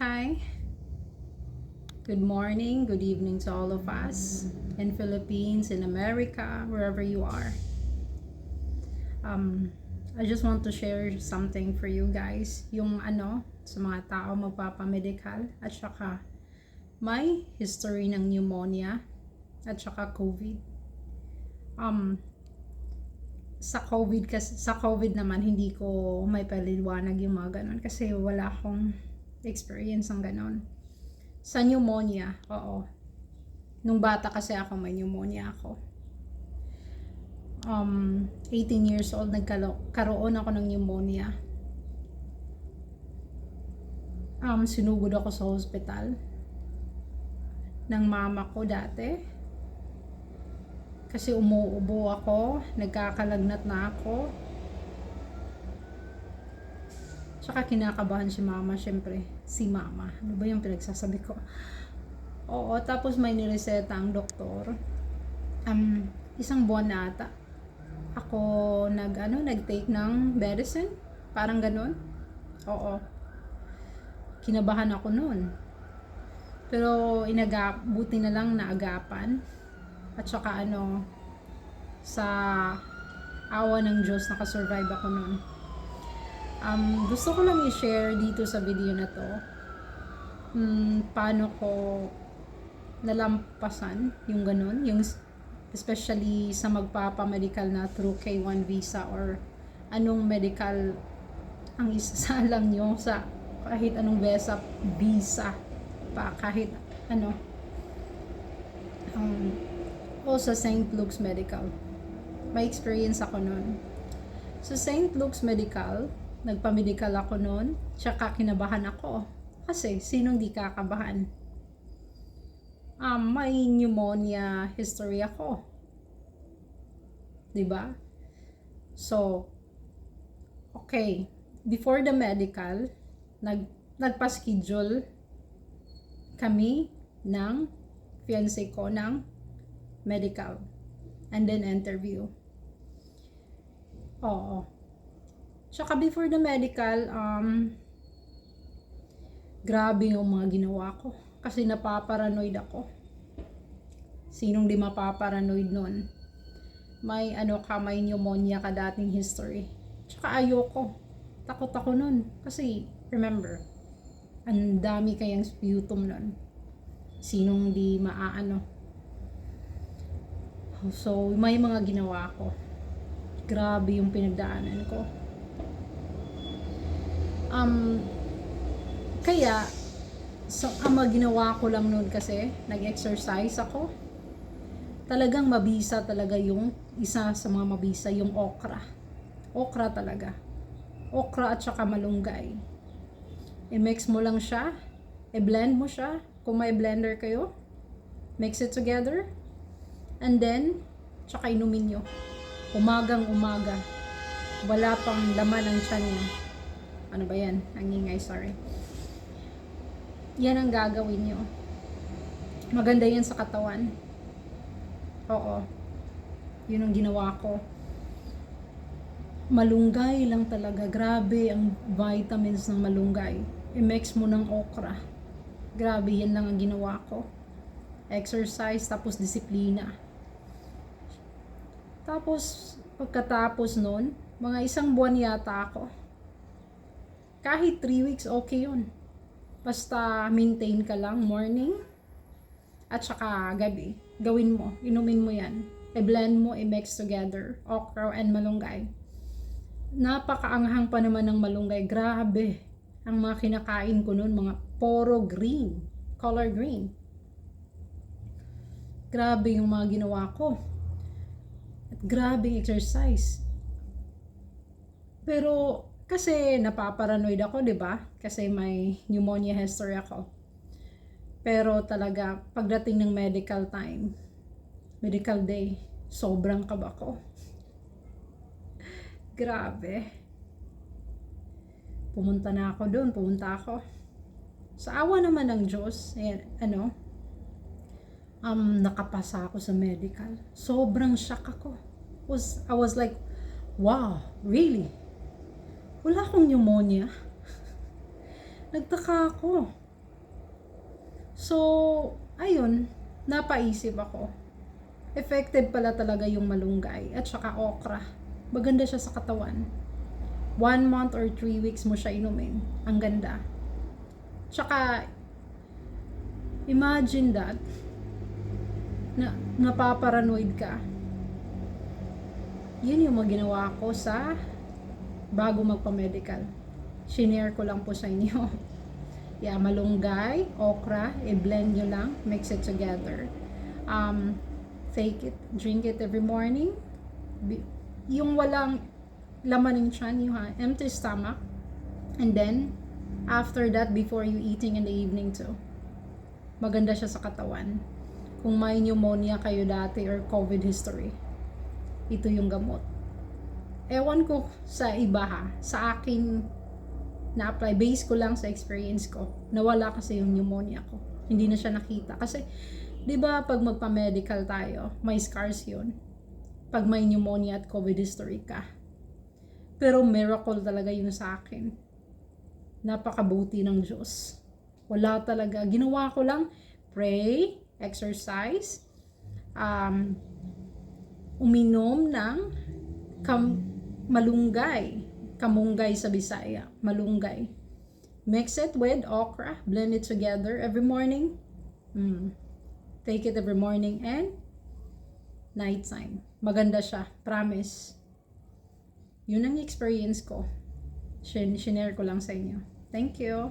Hi. Good morning, good evening to all of us in Philippines, in America, wherever you are. Um, I just want to share something for you guys. Yung ano, sa mga tao magpapamedical at saka may history ng pneumonia at saka COVID. Um, sa COVID kasi sa COVID naman hindi ko may paliwanag yung mga ganon kasi wala akong experience ng ganon. Sa pneumonia, oo. Nung bata kasi ako may pneumonia ako. Um, 18 years old nagkaroon ako ng pneumonia. Um, sinugod ako sa hospital ng mama ko dati kasi umuubo ako, nagkakalagnat na ako. Tsaka kinakabahan si mama, syempre. Si mama. Ano ba yung pinagsasabi ko? Oo, tapos may nireseta ang doktor. Um, isang buwan na ata. Ako nag, ano, nag-take ng medicine. Parang ganun. Oo. Kinabahan ako noon. Pero inagap, buti na lang naagapan at saka ano, sa awa ng Diyos, nakasurvive ako nun. Um, gusto ko lang i-share dito sa video na to um, paano ko nalampasan yung ganun, yung especially sa magpapamedical na through K1 visa or anong medical ang isasalang nyo sa kahit anong visa, visa pa, kahit ano, um, o sa St. Luke's Medical. May experience ako noon. Sa St. Luke's Medical, nagpamedical ako noon, tsaka kinabahan ako. Kasi, sinong di kakabahan? Um, may pneumonia history ako. ba? So, okay. Before the medical, nag nagpa-schedule kami ng fiancé ko ng medical, and then interview. Oo. Tsaka before the medical, um, grabe yung mga ginawa ko. Kasi napaparanoid ako. Sinong di mapaparanoid nun? May ano ka, may pneumonia ka dating history. Tsaka ayoko. Takot ako nun. Kasi, remember, ang dami kayang sputum nun. Sinong di maaano, So, may mga ginawa ko. Grabe yung pinagdaanan ko. Um, kaya, so, ang ginawa ko lang noon kasi, nag-exercise ako. Talagang mabisa talaga yung isa sa mga mabisa, yung okra. Okra talaga. Okra at saka malunggay. I-mix mo lang siya. I-blend mo siya. Kung may blender kayo, mix it together And then, tsaka inumin nyo. Umagang umaga. Wala pang laman ang tiyan nyo. Ano ba yan? Ang ingay, sorry. Yan ang gagawin nyo. Maganda yan sa katawan. Oo. Yun ang ginawa ko. Malunggay lang talaga. Grabe ang vitamins ng malunggay. I-mix mo ng okra. Grabe, yan lang ang ginawa ko. Exercise, tapos disiplina. Tapos, pagkatapos nun, mga isang buwan yata ako. Kahit 3 weeks, okay yun. Basta maintain ka lang morning at saka gabi. Gawin mo, inumin mo yan. I-blend mo, i-mix together, okra and malunggay. Napakaanghang pa naman ng malunggay. Grabe. Ang mga kinakain ko noon, mga poro green. Color green. Grabe yung mga ginawa ko grabe exercise. Pero kasi napaparanoid ako, 'di ba? Kasi may pneumonia history ako. Pero talaga pagdating ng medical time, medical day, sobrang kaba ko. Grabe. Pumunta na ako doon, pumunta ako. Sa awa naman ng Diyos, ayan, ano, um, nakapasa ako sa medical. Sobrang shock ako was, I was like, wow, really? Wala akong pneumonia. Nagtaka ako. So, ayun, napaisip ako. Effective pala talaga yung malunggay at saka okra. Maganda siya sa katawan. One month or three weeks mo siya inumin. Ang ganda. Tsaka, imagine that, na napaparanoid ka. Yun yung mga ginawa ko sa bago magpa-medical. Shinare ko lang po sa inyo. Yeah, malunggay, okra, i-blend nyo lang, mix it together. Um, take it, drink it every morning. Yung walang laman ng tiyan, yung ha, empty stomach. And then, after that, before you eating in the evening too. Maganda siya sa katawan. Kung may pneumonia kayo dati or COVID history, ito yung gamot. Ewan ko sa iba ha, sa akin na-apply, base ko lang sa experience ko. Nawala kasi yung pneumonia ko. Hindi na siya nakita. Kasi, di ba pag magpa-medical tayo, may scars yun. Pag may pneumonia at COVID history ka. Pero miracle talaga yun sa akin. Napakabuti ng Diyos. Wala talaga. Ginawa ko lang, pray, exercise, um, uminom ng kam malunggay kamunggay sa Bisaya, malunggay. Mix it with okra, blend it together every morning. Mm. Take it every morning and nighttime. Maganda siya, promise. Yun ang experience ko. Shin- Shinare ko lang sa inyo. Thank you.